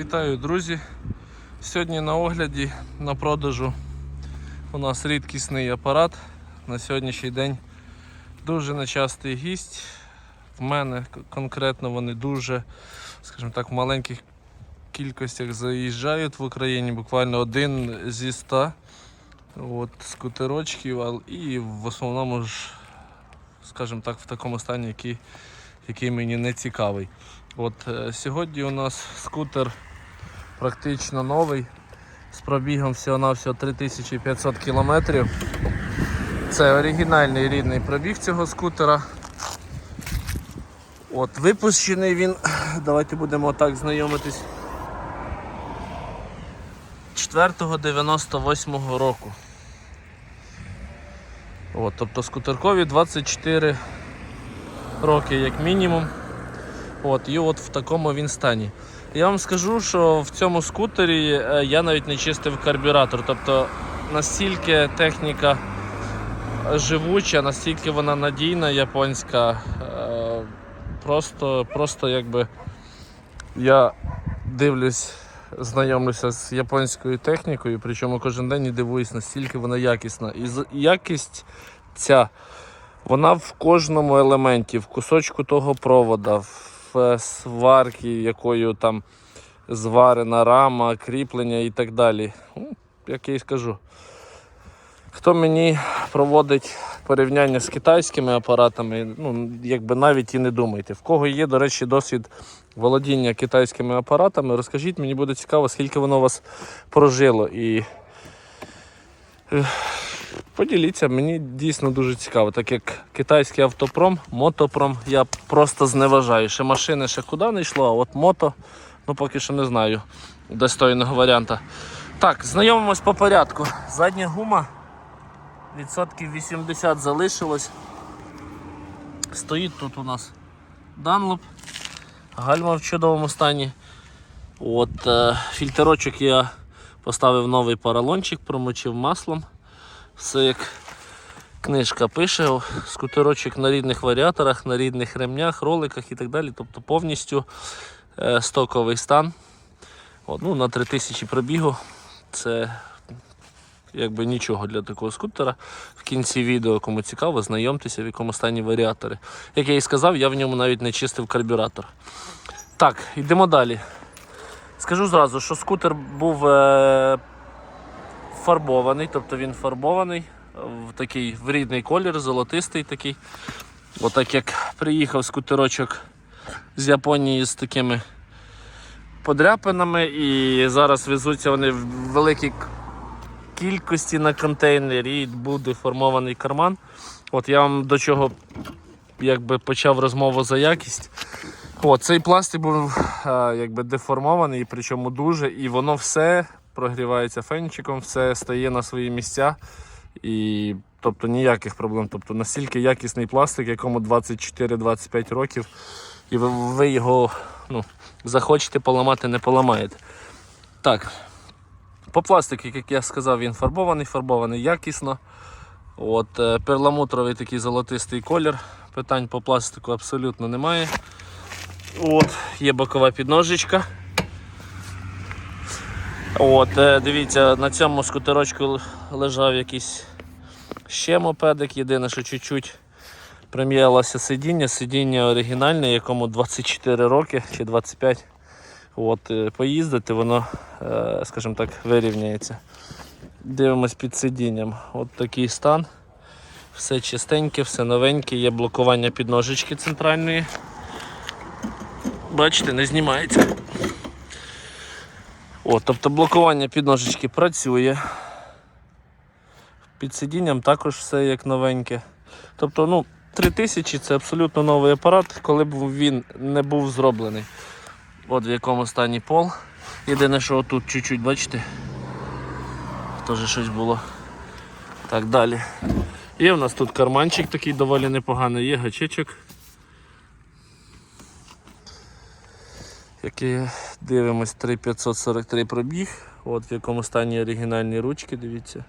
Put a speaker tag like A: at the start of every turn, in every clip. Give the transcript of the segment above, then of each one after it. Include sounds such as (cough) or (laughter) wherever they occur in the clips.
A: Вітаю, друзі! Сьогодні на огляді на продажу у нас рідкісний апарат. На сьогоднішній день дуже нечастий гість. В мене конкретно вони дуже, скажімо так, в маленьких кількостях заїжджають в Україні, буквально один зі ста от, скутерочків, і в основному ж, скажімо так, в такому стані, який, який мені не цікавий. От е, сьогодні у нас скутер практично новий з пробігом всього-навсього 3500 км. Це оригінальний рідний пробіг цього скутера. От випущений він, давайте будемо так знайомитись. 4.98 року. От, тобто скутеркові 24 роки як мінімум. От, і от в такому він стані. Я вам скажу, що в цьому скутері е, я навіть не чистив карбюратор. Тобто настільки техніка живуча, настільки вона надійна, японська. е, Просто, просто якби я дивлюсь, знайомлюся з японською технікою, причому кожен день і дивуюсь, настільки вона якісна. І якість ця. Вона в кожному елементі, в кусочку того провода, в е, сварці, якою там зварена рама, кріплення і так далі. Ну, Як я і скажу. Хто мені проводить порівняння з китайськими апаратами, ну, якби навіть і не думайте. В кого є, до речі, досвід володіння китайськими апаратами, розкажіть, мені буде цікаво, скільки воно у вас прожило. І Поділіться, мені дійсно дуже цікаво, так як китайський автопром, мотопром я просто зневажаю. Ще машини ще куди не йшло, а от мото, ну поки що не знаю достойного варіанта. Так, знайомимось по порядку. Задня гума, відсотків 80 залишилось. Стоїть тут у нас Данлоп, гальма в чудовому стані. От, е, фільтрочок я поставив новий поролончик, промочив маслом. Все як книжка пише, скутерочок на рідних варіаторах, на рідних ремнях, роликах і так далі. Тобто повністю е, стоковий стан. От, ну, на 3000 пробігу. Це якби нічого для такого скутера. В кінці відео, кому цікаво, знайомтеся, в якому стані варіатори. Як я і сказав, я в ньому навіть не чистив карбюратор. Так, йдемо далі. Скажу зразу, що скутер був е, фарбований, тобто він фарбований в такий в рідний колір, золотистий такий. Отак як приїхав скутерочок з Японії з такими подряпинами, і зараз везуться вони в великій кількості на контейнері і буде формований карман. От я вам до чого якби почав розмову за якість. От, цей пластик був а, якби деформований, причому дуже, і воно все прогрівається фенчиком, все стає на свої місця. І тобто ніяких проблем. Тобто настільки якісний пластик, якому 24-25 років, і ви, ви його ну, захочете поламати, не поламаєте. Так. По пластику, як я сказав, він фарбований, фарбований якісно. От, е, перламутровий такий золотистий колір. Питань по пластику абсолютно немає. От, є бокова підножечка. От, е, дивіться, на цьому скутерочку лежав якийсь ще мопедик. Єдине, що чуть-чуть прим'ялося сидіння. Сидіння оригінальне, якому 24 роки чи 25. От, е, поїздити, воно, е, скажімо так, вирівняється. Дивимось під сидінням. От такий стан. Все чистеньке, все новеньке, є блокування підножечки центральної. Бачите, не знімається. О, тобто блокування підножечки працює. Під сидінням також все як новеньке. Тобто, ну, 3000 це абсолютно новий апарат, коли б він не був зроблений. От в якому стані пол. Єдине, що отут чуть-чуть, бачите, теж щось було. Так далі. Є в нас тут карманчик такий доволі непоганий, є гачечок. Який дивимось 3543 пробіг. От в якому стані оригінальні ручки, дивіться.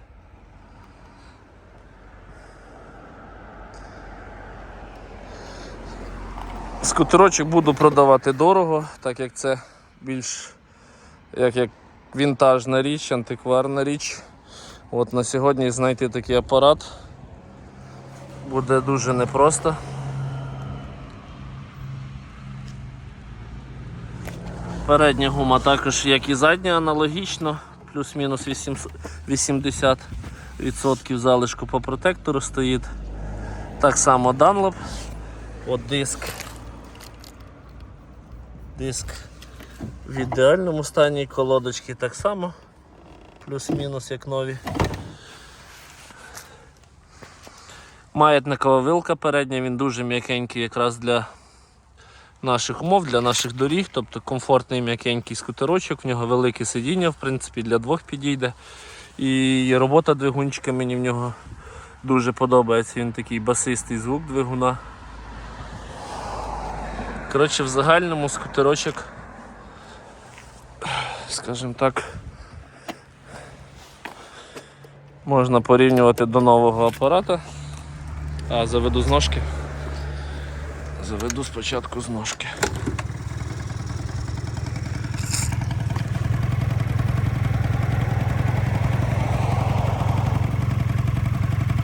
A: Скутерочок буду продавати дорого, так як це більш як, як вінтажна річ, антикварна річ. От на сьогодні знайти такий апарат буде дуже непросто. Передня гума також, як і задня, аналогічно, плюс-мінус 80% залишку по протектору стоїть. Так само Dunlop. От диск. Диск в ідеальному стані, колодочки так само, плюс-мінус як нові. Маятникова вилка передня, він дуже м'якенький якраз для наших умов, для наших доріг, тобто комфортний м'якенький скутерочок, в нього велике сидіння, в принципі, для двох підійде. І робота двигунчика мені в нього дуже подобається. Він такий басистий звук двигуна. Коротше, в загальному скутерочок, скажімо так, можна порівнювати до нового апарата. А, заведу з ножки. Заведу спочатку з ножки.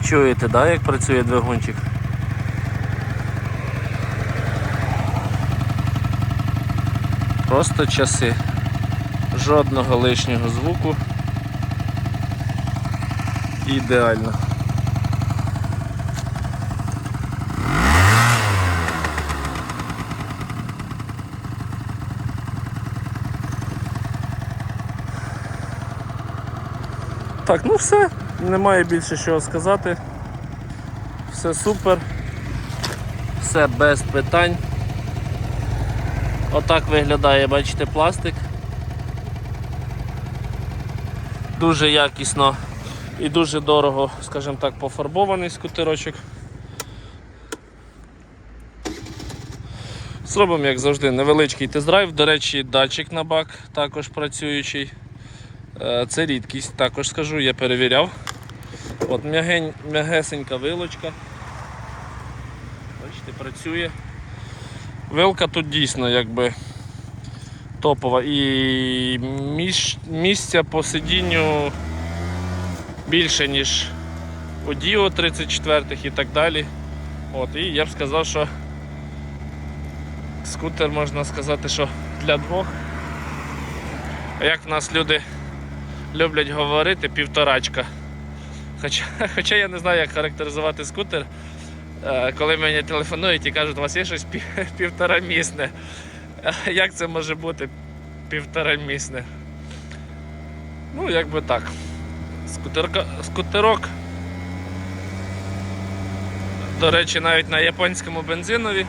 A: Чуєте, да, як працює двигунчик? Просто часи. Жодного лишнього звуку. Ідеально. Так, ну все, немає більше чого сказати. Все супер, все без питань. Отак виглядає, бачите, пластик. Дуже якісно і дуже дорого, скажімо так, пофарбований скутерочок. Зробимо, як завжди, невеличкий тест-драйв. До речі, датчик на бак також працюючий. Е, Це рідкість, також скажу, я перевіряв. От м'ягесенька вилочка. Бачите, працює. Вилка тут дійсно якби топова і місця по сидінню більше, ніж у Діо 34 і так далі. От, І я б сказав, що скутер можна сказати, що для двох. А як в нас люди люблять говорити, півторачка. Хоча, (laughs) хоча я не знаю, як характеризувати скутер, Е, коли мені телефонують і кажуть, у вас є щось пів- (laughs) півторамісне. Е, Як це може бути півторамісне? Ну, якби так. Скутерка, скутерок. До речі, навіть на японському бензинові.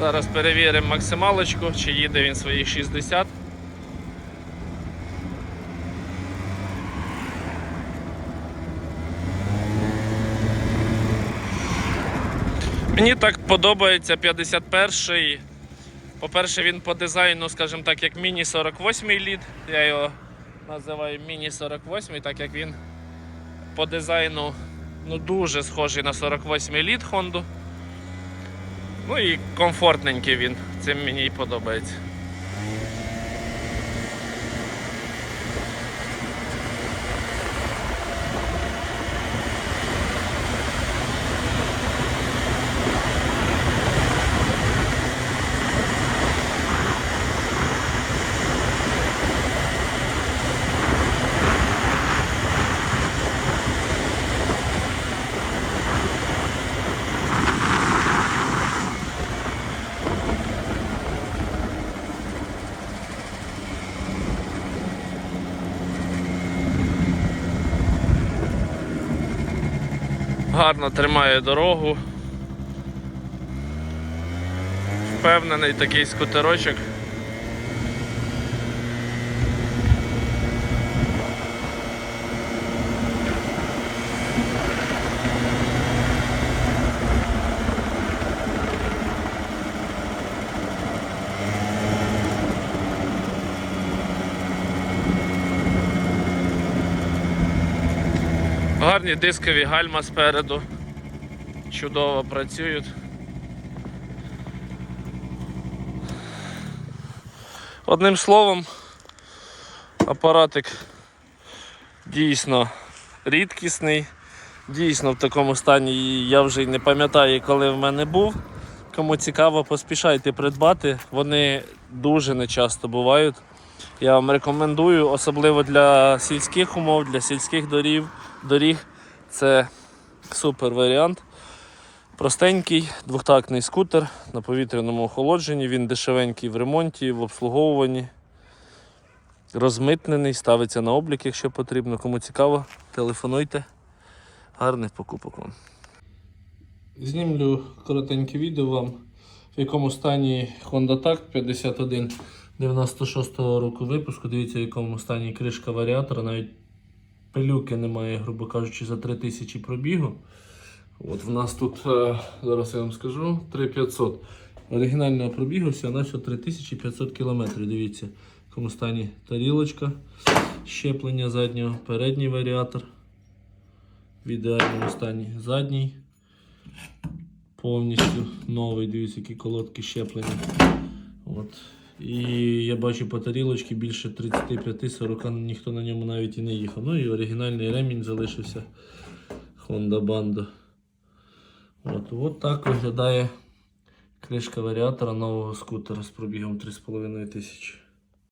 A: Зараз перевіримо максималочку, чи їде він свої 60. Мені так подобається 51-й. По-перше, він по дизайну, скажімо так, як міні 48 літ. Я його називаю міні 48, так як він по дизайну ну, дуже схожий на 48 літ Honda. Ну і комфортненький він. Цим мені і подобається. Гарно тримає дорогу. Впевнений такий скутерочок. Гарні дискові гальма спереду. Чудово працюють. Одним словом, апаратик дійсно рідкісний. Дійсно в такому стані я вже й не пам'ятаю, коли в мене був. Кому цікаво, поспішайте придбати. Вони дуже нечасто бувають. Я вам рекомендую, особливо для сільських умов, для сільських доріг. Доріг. Це супер варіант. Простенький двохтактний скутер на повітряному охолодженні. Він дешевенький в ремонті, в обслуговуванні. Розмитнений, ставиться на облік, якщо потрібно. Кому цікаво, телефонуйте. Гарних покупок вам. Знімлю коротеньке відео вам, в якому стані Honda Tact 51 96 року випуску. Дивіться, в якому стані кришка варіатора. Навіть пилюки немає, грубо кажучи, за 3000 пробігу. От в нас тут, е, зараз я вам скажу, 3500. Оригінального пробігу всього на 3500 км. Дивіться, в якому стані тарілочка, щеплення заднього, передній варіатор. В ідеальному стані задній. Повністю новий, дивіться, які колодки щеплення. От. І я бачу по тарілочці більше 35-40, ніхто на ньому навіть і не їхав. Ну і оригінальний ремінь залишився Honda Banda. От, от так виглядає кришка варіатора нового скутера з пробігом 3,5 тисячі.